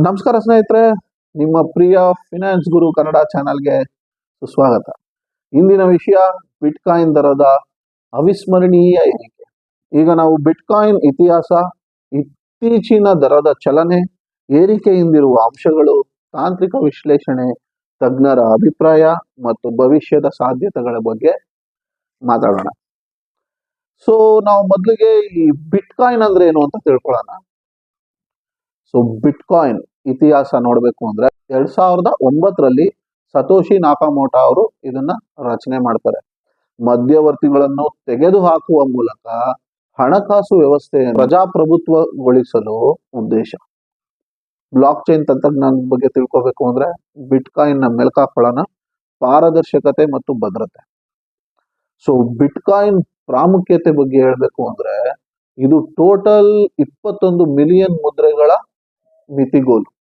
ನಮಸ್ಕಾರ ಸ್ನೇಹಿತರೆ, ನಿಮ್ಮ ಪ್ರಿಯ ಫಿನಾನ್ಸ್ ಗುರು ಕನ್ನಡ ಚಾನಲ್ಗೆ ಸುಸ್ವಾಗತ. ಇಂದಿನ ವಿಷಯ ಬಿಟ್ಕಾಯಿನ್ ದರದ ಅವಿಸ್ಮರಣೀಯ ಏರಿಕೆ ಈಗ ನಾವು ಬಿಟ್ಕಾಯಿನ್ ಇತಿಹಾಸ, ಇತ್ತೀಚಿನ ದರದ ಚಲನೆ, ಏರಿಕೆಯಿಂದಿರುವ ಅಂಶಗಳು, ತಾಂತ್ರಿಕ ವಿಶ್ಲೇಷಣೆ, ತಜ್ಞರ ಅಭಿಪ್ರಾಯ ಮತ್ತು ಭವಿಷ್ಯದ ಸಾಧ್ಯತೆಗಳ ಬಗ್ಗೆ ಮಾತಾಡೋಣ. ಸೊ ನಾವು ಮೊದಲಿಗೆ ಈ ಬಿಟ್ಕಾಯಿನ್ ಅಂದ್ರೆ ಏನು ಅಂತ ತಿಳ್ಕೊಳ್ಳೋಣ. ಸೊ ಬಿಟ್ಕಾಯಿನ್ ಇತಿಹಾಸ ನೋಡಬೇಕು ಅಂದ್ರೆ ಎರಡ್ ಸಾವಿರದ ಒಂಬತ್ತರಲ್ಲಿ ಸತೋಶಿ ನಾಕಾಮೋಟ ಅವರು ಇದನ್ನ ರಚನೆ ಮಾಡ್ತಾರೆ. ಮಧ್ಯವರ್ತಿಗಳನ್ನು ತೆಗೆದು ಹಾಕುವ ಮೂಲಕ ಹಣಕಾಸು ವ್ಯವಸ್ಥೆಯನ್ನು ಪ್ರಜಾಪ್ರಭುತ್ವಗೊಳಿಸಲು ಉದ್ದೇಶ. ಬ್ಲಾಕ್ ಚೈನ್ ತಂತ್ರಜ್ಞಾನದ ಬಗ್ಗೆ ತಿಳ್ಕೊಬೇಕು ಅಂದ್ರೆ ಬಿಟ್ಕಾಯಿನ್ನ ಮೆಲ್ಕಾಫಳನ ಪಾರದರ್ಶಕತೆ ಮತ್ತು ಭದ್ರತೆ. ಸೊ ಬಿಟ್ಕಾಯಿನ್ ಪ್ರಾಮುಖ್ಯತೆ ಬಗ್ಗೆ ಹೇಳ್ಬೇಕು ಅಂದ್ರೆ ಇದು ಟೋಟಲ್ ಇಪ್ಪತ್ತೊಂದು ಮಿಲಿಯನ್ ಮುದ್ರೆಗಳ ಮಿತಿಗೋಲು.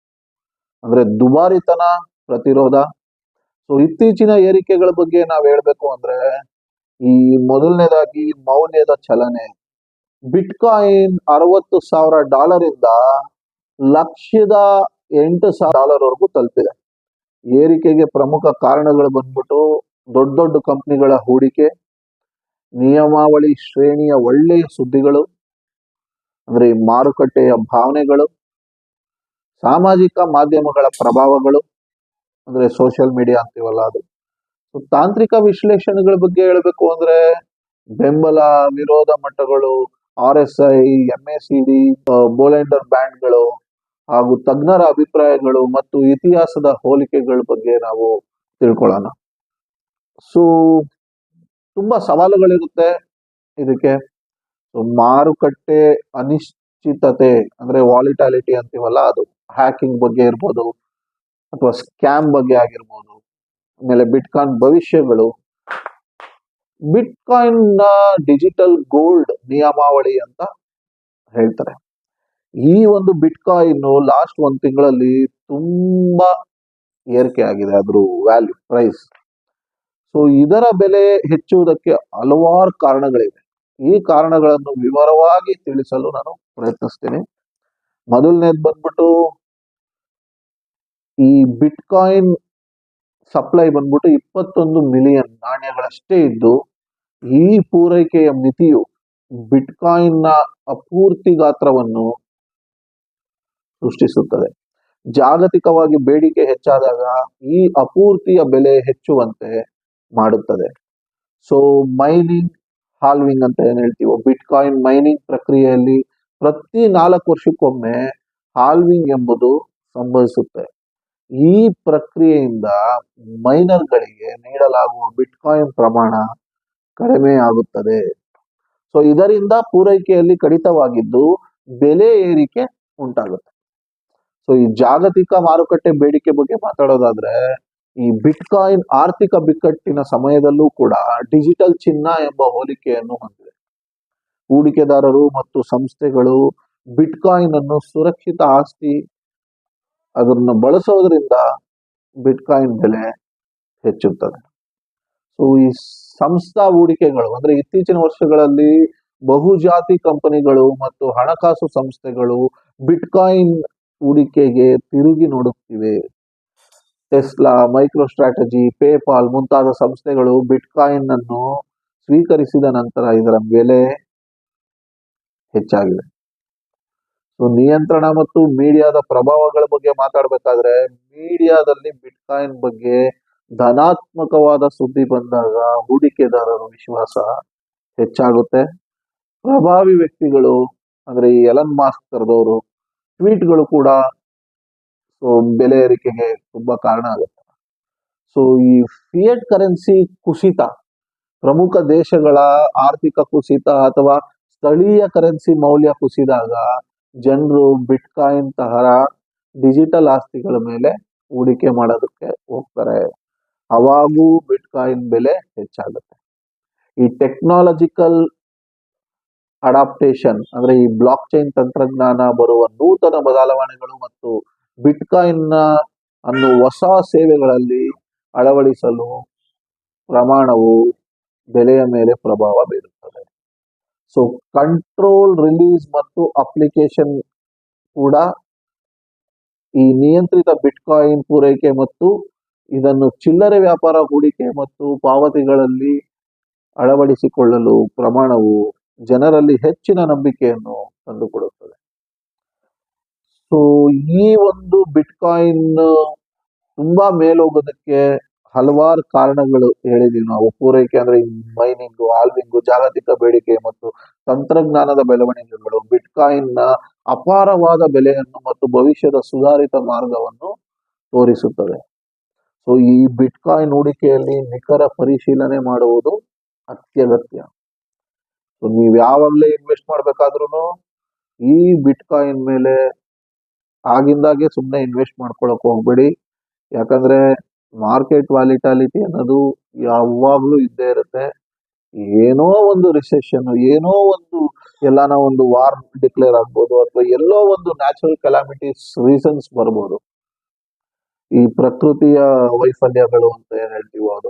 ಅಂದ್ರೆ ದುಬಾರಿತನ, ಪ್ರತಿರೋಧ. ಸೊ ಇತ್ತೀಚಿನ ಏರಿಕೆಗಳ ಬಗ್ಗೆ ನಾವ್ ಹೇಳ್ಬೇಕು ಅಂದ್ರೆ, ಈ ಮೊದಲನೇದಾಗಿ ಮೌಲ್ಯದ ಚಲನೆ. ಬಿಟ್ಕಾಯಿನ್ ಅರವತ್ತು ಸಾವಿರ ಡಾಲರ್ ಇಂದ ಲಕ್ಷದ ಎಂಟು ಸಾವಿರ ಡಾಲರ್ ವರೆಗೂ ತಲುಪಿದೆ. ಏರಿಕೆಗೆ ಪ್ರಮುಖ ಕಾರಣಗಳು ಬಂದ್ಬಿಟ್ಟು ದೊಡ್ಡ ದೊಡ್ಡ ಕಂಪ್ನಿಗಳ ಹೂಡಿಕೆ, ನಿಯಮಾವಳಿ ಶ್ರೇಣಿಯ ಒಳ್ಳೆಯ ಸುದ್ದಿಗಳು, ಅಂದ್ರೆ ಮಾರುಕಟ್ಟೆಯ ಭಾವನೆಗಳು ಸಾಮಾಜಿಕ ಮಾಧ್ಯಮಗಳ ಪ್ರಭಾವಗಳು, ಅಂದ್ರೆ ಸೋಷಿಯಲ್ ಮೀಡಿಯಾ ಅಂತೀವಲ್ಲ ಅದು. ಸೊ ತಾಂತ್ರಿಕ ವಿಶ್ಲೇಷಣೆಗಳ ಬಗ್ಗೆ ಹೇಳಬೇಕು ಅಂದ್ರೆ ಬೆಂಬಲ ವಿರೋಧ ಮಟ್ಟಗಳು R S I M A C D Bollinger ಬ್ಯಾಂಡ್ಗಳು ಹಾಗೂ ತಜ್ಞರ ಅಭಿಪ್ರಾಯಗಳು ಮತ್ತು ಇತಿಹಾಸದ ಹೋಲಿಕೆಗಳ ಬಗ್ಗೆ ನಾವು ತಿಳ್ಕೊಳ್ಳೋಣ. ಸೊ ತುಂಬಾ ಸವಾಲುಗಳಿರುತ್ತೆ ಇದಕ್ಕೆ. ಮಾರುಕಟ್ಟೆ ಅನಿಶ್ಚಿತತೆ, ಅಂದ್ರೆ ವಾಲಿಟಾಲಿಟಿ ಅಂತೀವಲ್ಲ ಅದು. ಹ್ಯಾಕಿಂಗ್ ಬಗ್ಗೆ ಇರ್ಬೋದು ಅಥವಾ ಸ್ಕ್ಯಾಮ್ ಬಗ್ಗೆ ಆಗಿರ್ಬೋದು, ಆಮೇಲೆ ಬಿಟ್ಕಾಯಿನ್ ಭವಿಷ್ಯಗಳು. ಬಿಟ್ಕಾಯಿನ್ ಡಿಜಿಟಲ್ ಗೋಲ್ಡ್ ನಿಯಮಾವಳಿ ಅಂತ ಹೇಳ್ತಾರೆ. ಈ ಒಂದು ಬಿಟ್ಕಾಯಿನ್ ಲಾಸ್ಟ್ ಒಂದು ತಿಂಗಳಲ್ಲಿ ತುಂಬಾ ಏರಿಕೆ ಆಗಿದೆ ಅದ್ರ ವ್ಯಾಲ್ಯೂ ಪ್ರೈಸ್ ಸೊ ಇದರ ಬೆಲೆ ಹೆಚ್ಚುವುದಕ್ಕೆ ಹಲವಾರು ಕಾರಣಗಳಿವೆ. ಈ ಕಾರಣಗಳನ್ನು ವಿವರವಾಗಿ ತಿಳಿಸಲು ನಾನು ಪ್ರಯತ್ನಿಸ್ತೀನಿ. ಮೊದಲನೇದು ಬಂದ್ಬಿಟ್ಟು ಈ ಬಿಟ್ ಕಾಯಿನ್ ಸಪ್ಲೈ ಬಂದ್ಬಿಟ್ಟು ಇಪ್ಪತ್ತೊಂದು ಮಿಲಿಯನ್ ನಾಣ್ಯಗಳಷ್ಟೇ ಇದ್ದು, ಈ ಪೂರೈಕೆಯ ಮಿತಿಯು ಬಿಟ್ ಕಾಯಿನ್ನ ಅಪೂರ್ತಿ ಗಾತ್ರವನ್ನು ಸೃಷ್ಟಿಸುತ್ತದೆ. ಜಾಗತಿಕವಾಗಿ ಬೇಡಿಕೆ ಹೆಚ್ಚಾದಾಗ ಈ ಅಪೂರ್ತಿಯ ಬೆಲೆ ಹೆಚ್ಚುವಂತೆ ಮಾಡುತ್ತದೆ. ಸೊ ಮೈನಿಂಗ್ ಹಾಲ್ವಿಂಗ್ ಅಂತ ಏನು ಹೇಳ್ತೀವೋ ಬಿಟ್ ಕಾಯಿನ್ ಮೈನಿಂಗ್ ಪ್ರಕ್ರಿಯೆಯಲ್ಲಿ ಪ್ರತಿ ನಾಲ್ಕು ವರ್ಷಕ್ಕೊಮ್ಮೆ ಹಾಲ್ವಿಂಗ್ ಎಂಬುದು ಸಂಭವಿಸುತ್ತೆ. ಈ ಪ್ರಕ್ರಿಯೆಯಿಂದ ಮೈನರ್ಗಳಿಗೆ ನೀಡಲಾಗುವ ಬಿಟ್ಕಾಯಿನ್ ಪ್ರಮಾಣ ಕಡಿಮೆ ಆಗುತ್ತದೆ. ಸೊ, ಇದರಿಂದ ಪೂರೈಕೆಯಲ್ಲಿ ಕಡಿತವಾಗಿದ್ದು ಬೆಲೆ ಏರಿಕೆ ಉಂಟಾಗುತ್ತೆ. ಸೊ, ಈ ಜಾಗತಿಕ ಮಾರುಕಟ್ಟೆ ಬೇಡಿಕೆ ಬಗ್ಗೆ ಮಾತಾಡೋದಾದ್ರೆ, ಈ ಬಿಟ್ಕಾಯಿನ್ ಆರ್ಥಿಕ ಬಿಕ್ಕಟ್ಟಿನ ಸಮಯದಲ್ಲೂ ಕೂಡ ಡಿಜಿಟಲ್ ಚಿನ್ನ ಎಂಬ ಹೋಲಿಕೆಯನ್ನು ಹೊಂದಿದೆ. ಹೂಡಿಕೆದಾರರು ಮತ್ತು ಸಂಸ್ಥೆಗಳು ಬಿಟ್ಕಾಯಿನ್ ಅನ್ನು ಸುರಕ್ಷಿತ ಆಸ್ತಿ ಅದನ್ನು ಬಳಸೋದ್ರಿಂದ ಬಿಟ್ಕಾಯಿನ್ ಬೆಲೆ ಹೆಚ್ಚುತ್ತದೆ. ಸೊ ಈ ಸಂಸ್ಥಾ ಹೂಡಿಕೆಗಳು ಅಂದ್ರೆ ಇತ್ತೀಚಿನ ವರ್ಷಗಳಲ್ಲಿ ಬಹುಜಾತಿ ಕಂಪನಿಗಳು ಮತ್ತು ಹಣಕಾಸು ಸಂಸ್ಥೆಗಳು ಬಿಟ್ಕಾಯಿನ್ ಹೂಡಿಕೆಗೆ ತಿರುಗಿ ನೋಡುತ್ತಿವೆ. ಟೆಸ್ಲಾ ಮೈಕ್ರೋ ಸ್ಟ್ರಾಟಜಿ ಪೇಪಾಲ್ ಮುಂತಾದ ಸಂಸ್ಥೆಗಳು ಬಿಟ್ಕಾಯಿನ್ ಅನ್ನು ಸ್ವೀಕರಿಸಿದ ನಂತರ ಇದರ ಬೆಲೆ ಹೆಚ್ಚಾಗಿದೆ. ನಿಯಂತ್ರಣ ಮತ್ತು ಮೀಡಿಯಾದ ಪ್ರಭಾವಗಳ ಬಗ್ಗೆ ಮಾತಾಡ್ಬೇಕಾದ್ರೆ, ಮೀಡಿಯಾದಲ್ಲಿ ಬಿಟ್ಕಾಯಿನ್ ಬಗ್ಗೆ ಧನಾತ್ಮಕವಾದ ಸುದ್ದಿ ಬಂದಾಗ ಹೂಡಿಕೆದಾರರ ವಿಶ್ವಾಸ ಹೆಚ್ಚಾಗುತ್ತೆ. ಪ್ರಭಾವಿ ವ್ಯಕ್ತಿಗಳು ಅಂದ್ರೆ ಈ ಎಲನ್ ಮಾಸ್ಕ್ ತರದವರು ಟ್ವೀಟ್ಗಳು ಕೂಡ ಸೊ ಬೆಲೆ ಏರಿಕೆಗೆ ತುಂಬಾ ಕಾರಣ ಆಗುತ್ತೆ. ಸೊ ಈ ಫಿಯಟ್ ಕರೆನ್ಸಿ ಕುಸಿತ, ಪ್ರಮುಖ ದೇಶಗಳ ಆರ್ಥಿಕ ಕುಸಿತ ಅಥವಾ ಸ್ಥಳೀಯ ಕರೆನ್ಸಿ ಮೌಲ್ಯ ಕುಸಿದಾಗ ಜನರು ಬಿಟ್ಕಾಯಿನ್ ತರ ಡಿಜಿಟಲ್ ಆಸ್ತಿಗಳ ಮೇಲೆ ಹೂಡಿಕೆ ಮಾಡೋದಕ್ಕೆ ಹೋಗ್ತಾರೆ. ಅವಾಗೂ ಬಿಟ್ಕಾಯಿನ್ ಬೆಲೆ ಹೆಚ್ಚಾಗುತ್ತೆ. ಈ ಟೆಕ್ನಾಲಜಿಕಲ್ ಅಡಾಪ್ಟೇಷನ್ ಅಂದ್ರೆ ಈ ಬ್ಲಾಕ್ ಚೈನ್ ತಂತ್ರಜ್ಞಾನ ಬರುವ ನೂತನ ಬದಲಾವಣೆಗಳು ಮತ್ತು ಬಿಟ್ಕಾಯಿನ್ನ ಅನ್ನು ಹೊಸ ಸೇವೆಗಳಲ್ಲಿ ಅಳವಡಿಸಲು ಪ್ರಮಾಣವು ಬೆಲೆಯ ಮೇಲೆ ಪ್ರಭಾವ ಬೀರುತ್ತದೆ. ಸೊ ಕಂಟ್ರೋಲ್ ರಿಲೀಸ್ ಮತ್ತು ಅಪ್ಲಿಕೇಶನ್ ಕೂಡ ಈ ನಿಯಂತ್ರಿತ ಬಿಟ್ಕಾಯಿನ್ ಪೂರೈಕೆ ಮತ್ತು ಇದನ್ನು ಚಿಲ್ಲರೆ ವ್ಯಾಪಾರ ಹೂಡಿಕೆ ಮತ್ತು ಪಾವತಿಗಳಲ್ಲಿ ಅಳವಡಿಸಿಕೊಳ್ಳಲು ಪ್ರಮಾಣವು ಜನರಲ್ಲಿ ಹೆಚ್ಚಿನ ನಂಬಿಕೆಯನ್ನು ತಂದುಕೊಡುತ್ತದೆ. ಸೊ ಈ ಒಂದು ಬಿಟ್ಕಾಯಿನ್ ತುಂಬಾ ಮೇಲೋಗೋದಕ್ಕೆ ಹಲವಾರು ಕಾರಣಗಳು ಹೇಳಿದೀವಿ ನಾವು. ಪೂರೈಕೆ ಅಂದ್ರೆ ಮೈನಿಂಗು ಆಲ್ವಿಂಗು ಜಾಗತಿಕ ಬೇಡಿಕೆ ಮತ್ತು ತಂತ್ರಜ್ಞಾನದ ಬೆಳವಣಿಗೆಗಳು ಬಿಟ್ಕಾಯಿನ್ನ ಅಪಾರವಾದ ಬೆಲೆಯನ್ನು ಮತ್ತು ಭವಿಷ್ಯದ ಸುಧಾರಿತ ಮಾರ್ಗವನ್ನು ತೋರಿಸುತ್ತದೆ ಸೊ ಈ ಬಿಟ್ಕಾಯಿನ್ ಹೂಡಿಕೆಯಲ್ಲಿ ನಿಖರ ಪರಿಶೀಲನೆ ಮಾಡುವುದು ಅತ್ಯಗತ್ಯ. ಸೊ ನೀವು ಯಾವಾಗಲೇ ಇನ್ವೆಸ್ಟ್ ಮಾಡ್ಬೇಕಾದ್ರೂ ಈ ಬಿಟ್ಕಾಯಿನ್ ಮೇಲೆ ಆಗಿಂದಾಗೆ ಸುಮ್ಮನೆ ಇನ್ವೆಸ್ಟ್ ಮಾಡ್ಕೊಳಕ್ ಹೋಗ್ಬೇಡಿ. ಯಾಕಂದ್ರೆ ಮಾರ್ಕೆಟ್ ವ್ಯಾಲಿಟಾಲಿಟಿ ಅನ್ನೋದು ಯಾವಾಗಲೂ ಇದ್ದೇ ಇರುತ್ತೆ. ಏನೋ ಒಂದು ರಿಸೆಷನ್, ಏನೋ ಒಂದು ಎಲ್ಲಾನ ಒಂದು ವಾರ್ ಡಿಕ್ಲೇರ್ ಆಗ್ಬೋದು ಅಥವಾ ಎಲ್ಲೋ ಒಂದು ನ್ಯಾಚುರಲ್ ಕೆಲಾಮಿಟೀಸ್ ರೀಸನ್ಸ್ ಬರ್ಬೋದು. ಈ ಪ್ರಕೃತಿಯ ವೈಫಲ್ಯಗಳು ಅಂತ ಏನ್ ಹೇಳ್ತೀವೋ ಅದು.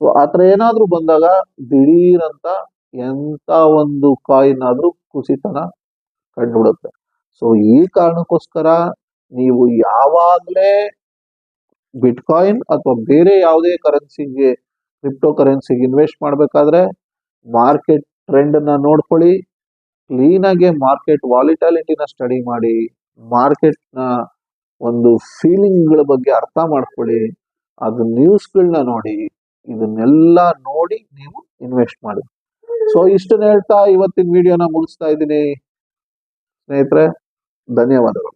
ಸೊ ಆತರ ಏನಾದ್ರೂ ಬಂದಾಗ ದಿಢೀರಂತ ಎಂತ ಒಂದು ಕಾಯಿನ್ ಆದ್ರೂ ಕುಸಿತನ ಕಂಡುಬಿಡುತ್ತೆ. ಸೊ, ಈ ಕಾರಣಕ್ಕೋಸ್ಕರ ನೀವು ಯಾವಾಗ್ಲೇ ಬಿಟ್ಕಾಯಿನ್ ಅಥವಾ ಬೇರೆ ಯಾವುದೇ ಕರೆನ್ಸಿಗೆ ಕ್ರಿಪ್ಟೋ ಕರೆನ್ಸಿಗೆ ಇನ್ವೆಸ್ಟ್ ಮಾಡಬೇಕಾದ್ರೆ ಮಾರ್ಕೆಟ್ ಟ್ರೆಂಡ್ನ ನೋಡ್ಕೊಳ್ಳಿ ಕ್ಲೀನ್ ಆಗಿ ಮಾರ್ಕೆಟ್ ವಾಲಿಟಾಲಿಟಿನ ಸ್ಟಡಿ ಮಾಡಿ ಮಾರ್ಕೆಟ್ನ ಒಂದು ಫೀಲಿಂಗ್ಗಳ ಬಗ್ಗೆ ಅರ್ಥ ಮಾಡ್ಕೊಳ್ಳಿ, ಅದು ನ್ಯೂಸ್ಗಳನ್ನ ನೋಡಿ, ಇದನ್ನೆಲ್ಲ ನೋಡಿ ನೀವು ಇನ್ವೆಸ್ಟ್ ಮಾಡಿ. ಸೊ ಇಷ್ಟನ್ನ ಹೇಳ್ತಾ ಇವತ್ತಿನ ವಿಡಿಯೋನ ಮುಗಿಸ್ತಾ ಇದ್ದೀನಿ. ಸ್ನೇಹಿತರೆ, ಧನ್ಯವಾದಗಳು.